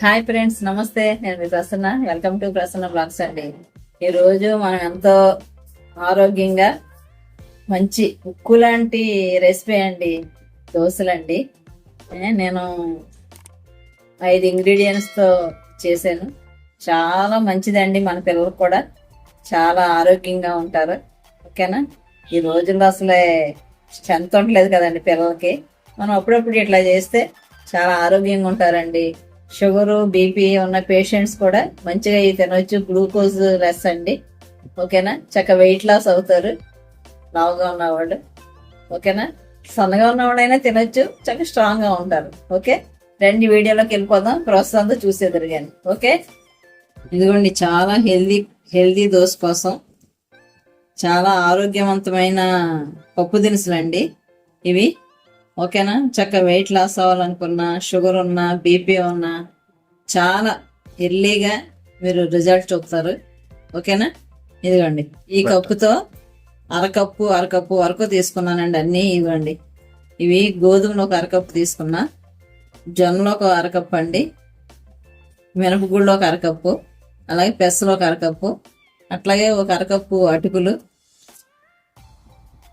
Hi friends నమస్తే. నేను మీ Prasanna. Welcome to Prasanna blogs అండి. ఈరోజు మనం ఎంతో ఆరోగ్యంగా మంచి ఉక్కు లాంటి రెసిపీ అండి దోశలండి. నేను ఐదు ఇంగ్రీడియంట్స్తో చేశాను. చాలా మంచిదండి మన పిల్లలకు కూడా. చాలా ఆరోగ్యంగా ఉంటారు. ఓకేనా ఈ రోజుల్లో అసలే స్ట్రెంత్ ఉండలేదు కదండి పిల్లలకి. మనం అప్పుడప్పుడు ఇట్లా చేస్తే చాలా ఆరోగ్యంగా ఉంటారండి. షుగరు బీపీ ఉన్న పేషెంట్స్ కూడా మంచిగా ఇవి తినవచ్చు గ్లూకోజ్ లెస్ అండి. ఓకేనా? చక్క వెయిట్ లాస్ అవుతారు. లావుగా ఉన్నవాడు ఓకేనా? సన్నగా ఉన్నవాడైనా తినొచ్చు. చక్క స్ట్రాంగ్గా ఉంటారు. ఓకే? రెండు వీడియోలోకి వెళ్ళిపోదాం. ప్రాసెస్ అంతా చూసేద్దరు కానీ ఓకే? ఇదిగోండి చాలా హెల్దీ హెల్దీ దోశ కోసం చాలా ఆరోగ్యవంతమైన పప్పు దినుసులు అండి ఇవి ఓకేనా? చక్క వెయిట్ లాస్ అవ్వాలనుకున్నా షుగర్ ఉన్నా బీపీ ఉన్నా చాలా ఎర్లీగా మీరు రిజల్ట్ చూపుతారు. ఓకేనా? ఇదిగోండి. ఈ కప్పుతో అరకప్పు అరకప్పు వరకు తీసుకున్నానండి అన్నీ ఇవ్వండి. ఇవి గోధుమలు ఒక అరకప్పు తీసుకున్నా జొన్నలో ఒక అరకప్పు అండి మినపగుళ్ళు ఒక అరకప్పు అలాగే పెసలు ఒక అరకప్పు అట్లాగే ఒక అరకప్పు అటుకులు.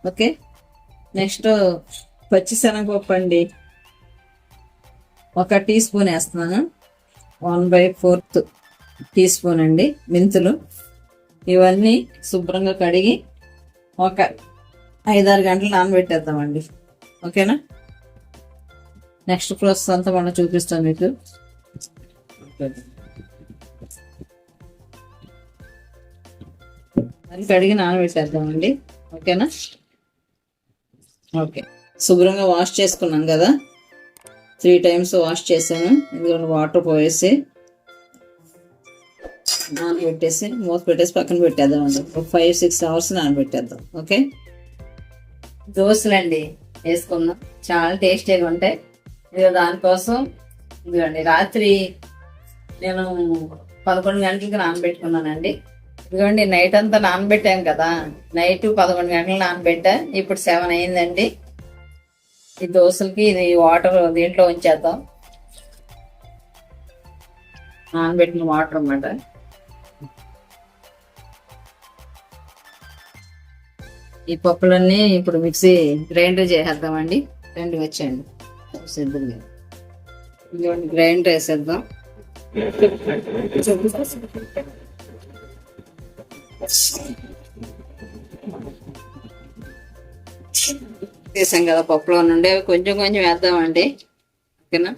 ఓకే? నెక్స్ట్ పచ్చిశనగపప్పు అండి. ఒక టీ స్పూన్ వేస్తున్నాను. One by fourth teaspoon అండి మెంతులు. ఇవన్నీ శుభ్రంగా కడిగి ఒక ఐదారు గంటలు నానబెట్టేద్దామండి. ఓకేనా? నెక్స్ట్ ప్రాసెస్ అంతా మనం చూపిస్తాం మీకు. మరి కడిగి నానబెట్టేద్దామండి. ఓకేనా? ఓకే. శుభ్రంగా వాష్ చేసుకున్నాం కదా. త్రీ టైమ్స్ వాష్ చేసాము ఎందుకంటే వాటర్ పోయేసి నానబెట్టేసి మూత పెట్టేసి పక్కన పెట్టేద్దాం అండి. ఒక ఫైవ్ సిక్స్ అవర్స్ నానబెట్టేద్దాం. ఓకే? దోశలండి. వేసుకుందాం. చాలా టేస్టీగా ఉంటాయి. ఇదిగో దానికోసం ఇదిగోండి రాత్రి నేను పదకొండు గంటలకు నానబెట్టుకున్నానండి. ఇదిగోండి నైట్ అంతా నానబెట్టాం కదా. నైట్ పదకొండు గంటలు నానబెట్టా. ఇప్పుడు సెవెన్ అయిందండి. ఈ దోశలకి ఇది వాటర్ దీంట్లో ఉంచేద్దాం. నానబెట్టిన వాటర్ అన్నమాట. ఈ పప్పులన్నీ ఇప్పుడు మిక్సీ గ్రైండర్ చేసేద్దామండి. రెండు వచ్చేయండి. సిద్ధంగా. ఇదిగోండి గ్రైండర్ వేసేద్దాం. వేసాం కదా పప్పులో నుండి. అవి కొంచెం కొంచెం వేద్దామండి. ఓకేనా?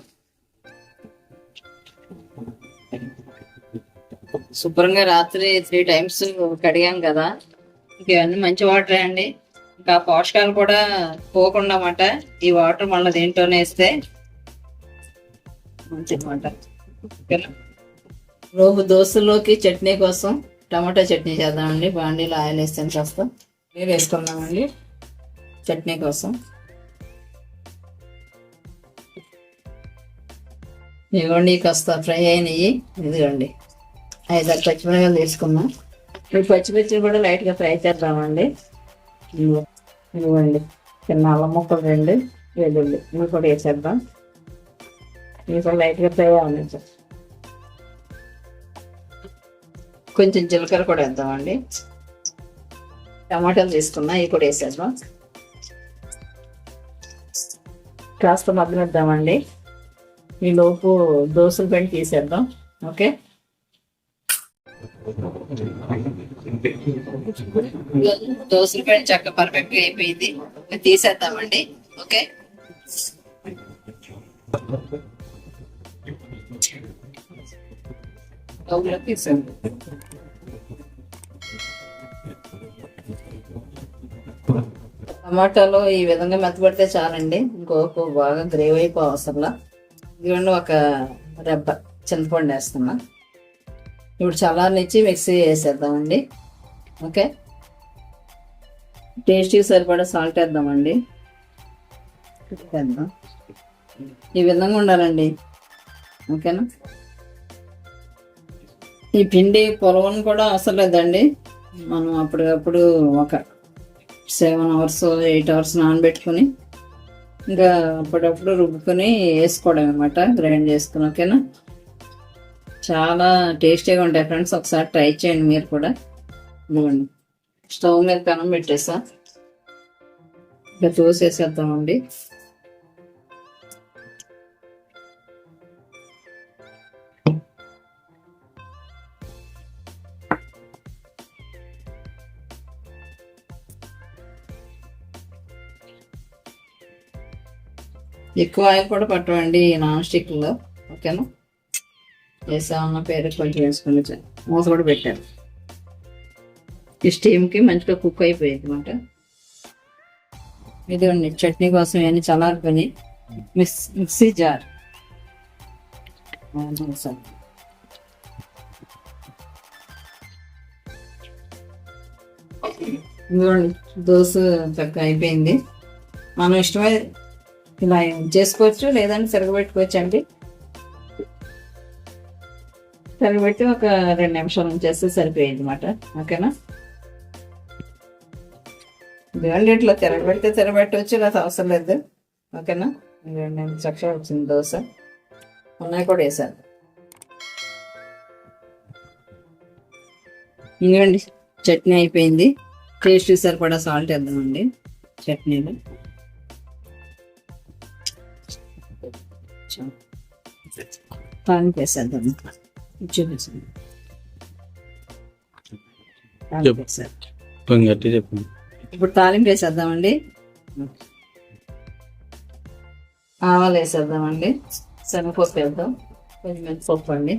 శుభ్రంగా రాత్రి త్రీ టైమ్స్ కడిగాం కదా. ఇవన్నీ మంచి వాటర్ అండి. ఇంకా పోషకాలు కూడా పోకుండా అన్నమాట. ఈ వాటర్ మళ్ళీ దేంట్లోనే వేస్తే మంచిదన్నమాట ఓకేనా? దోశలోకి చట్నీ కోసం టమాటా చట్నీ చేద్దామండి. బాండీలో ఆయిల్ వేస్తాను కాస్త. నీరు వేసుకున్నామండి చట్నీ కోసం. ఇదిగోండి కాస్త ఫ్రై అయినవి ఇదిగోండి ఐదు ఆరు పచ్చిమిరపకాయలు తీసుకున్నాం. ఈ పచ్చిమిర్చి కూడా లైట్గా ఫ్రై చేద్దామండి. ఇదిగోండి చిన్న అల్లం ముక్కలు రెండు వెల్లుల్లి ఇవి కూడా వేసేద్దాం. ఇవి కూడా లైట్గా ఫ్రై అవ్వండి సార్. కొంచెం జీలకర్ర కూడా వేద్దామండి. టమాటాలు తీసుకున్నా ఇవి కూడా వేసేద్దాం. కాస్త మగ్గనిద్దామండి ఈ లోపు దోశల పిండి తీసేద్దాం. ఓకే? దోశల పిండి చక్క పర్ఫెక్ట్ అయిపోయింది. తీసేద్దామండి. ఓకే? అవునా, టమాటాలు ఈ విధంగా మెత్తబడితే చాలండి. ఇంకొక బాగా గ్రేవ్ అయిపో అవసరంలా. ఇదిగోండి ఒక రెబ్బ చింతపండు వేస్తున్నా. ఇప్పుడు చల్లారనిచ్చి మిక్సీ వేసేద్దామండి. ఓకే? టేస్ట్కి సరిపడా సాల్ట్ వేద్దామండి. వేద్దాం. ఈ విధంగా ఉండాలండి. ఓకేనా? ఈ పిండి పొలవని కూడా అవసరం లేదండి. మనం అప్పటికప్పుడు ఒక సెవెన్ అవర్స్ ఎయిట్ అవర్స్ నానబెట్టుకుని ఇంకా అప్పుడప్పుడు రుబ్బుకొని వేసుకోవడం అనమాట గ్రైండ్ చేసుకుని ఓకేనా? చాలా టేస్టీగా ఉంటాయి ఫ్రెండ్స్ ఒకసారి ట్రై చేయండి మీరు కూడా. ఇవ్వండి స్టవ్ మీద కనం పెట్టేసా. ఇంకా తోసేసేద్దామండి. ఎక్కువ ఆయిల్ కూడా పట్టవండి నాన్ స్టిక్లో. ఓకేనా? వేసామన్న పేరు కొంచెం వేసుకుని మూత కూడా పెట్టాను. ఈ స్టీమ్కి మంచిగా కుక్ అయిపోయింది అనమాట ఇదిగోండి చట్నీ కోసం ఇవన్నీ చల్లారిపోయి మిక్స్ మిక్సీ జార్. ఇదిగోండి దోశ తగ్గ అయిపోయింది. మనం ఇష్టమై ఇలా చేసుకోవచ్చు లేదంటే తిరగబెట్టుకోవచ్చు అండి తిరగబెట్టి ఒక రెండు నిమిషాలు ఉంచేస్తే సరిపోయింది అనమాట ఓకేనా? ఇదిగోండి ఇట్లా తిరగబెడితే తిరగబెట్టవచ్చు లేదా అవసరం లేదు. ఓకేనా? రెండు నిమిషం చక్కగా వచ్చింది దోశ. ఉన్నాయి కూడా వేసాను. ఇదిగోండి చట్నీ అయిపోయింది. టేస్ట్ సరిపడా సాల్ట్ వేద్దామండి చట్నీలో. తాలింపు వేసేద్దాం చూపించండి తాలింపు వేసేద్దాం. కొంచెం గట్టి చెప్పండి ఇప్పుడు తాలింపు వేసేద్దామండి ఆవాలు వేసేద్దామండి శనగపప్పు వేద్దాం కొంచెం మినపప్పు అండి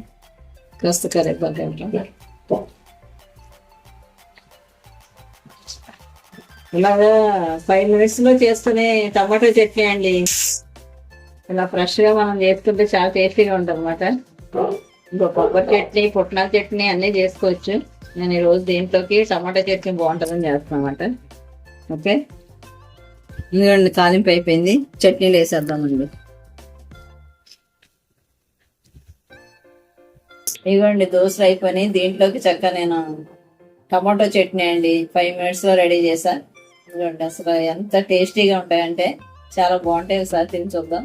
కాస్త కరివేపాకు వేద్దాం ఇలాగా ఫైవ్ మినిట్స్లో చేసుకునే టమాటో చట్నీ అండి. ఇలా ఫ్రెష్గా మనం చేసుకుంటే చాలా టేస్టీగా ఉంటుంది అనమాట కొబ్బరి చట్నీ పుట్నాల చట్నీ అన్నీ చేసుకోవచ్చు. నేను ఈరోజు దీంట్లోకి టమాటా చట్నీ బాగుంటుందని చేస్తాను ఓకే? ఇదిగోండి కాలింపు అయిపోయింది. చట్నీలు వేసేద్దామండి. ఇదిగోండి దోశలు అయిపోయి దీంట్లోకి చక్కగా నేను టమాటో చట్నీ అండి. ఫైవ్ మినిట్స్లో రెడీ చేశాను ఇదిగోండి అసలు ఎంత టేస్టీగా ఉంటాయంటే చాలా బాగుంటాయి. ఒకసారి తిని చూద్దాం.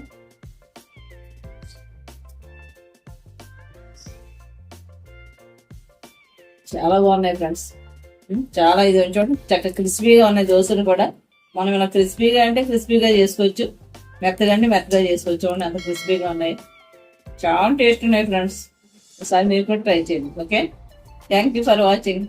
చాలా బాగున్నాయి ఫ్రెండ్స్ చాలా ఇది చూడండి. చక్కగా క్రిస్పీగా ఉన్నాయి దోశలు కూడా. మనం ఇలా క్రిస్పీగా అంటే క్రిస్పీగా చేసుకోవచ్చు. మెత్తగా అంటే మెత్తగా చేసుకోవచ్చు. చూడండి అంత క్రిస్పీగా ఉన్నాయి. చాలా టేస్ట్ ఉన్నాయి ఫ్రెండ్స్ ఒకసారి మీరు కూడా ట్రై చేయండి. Okay thank you for watching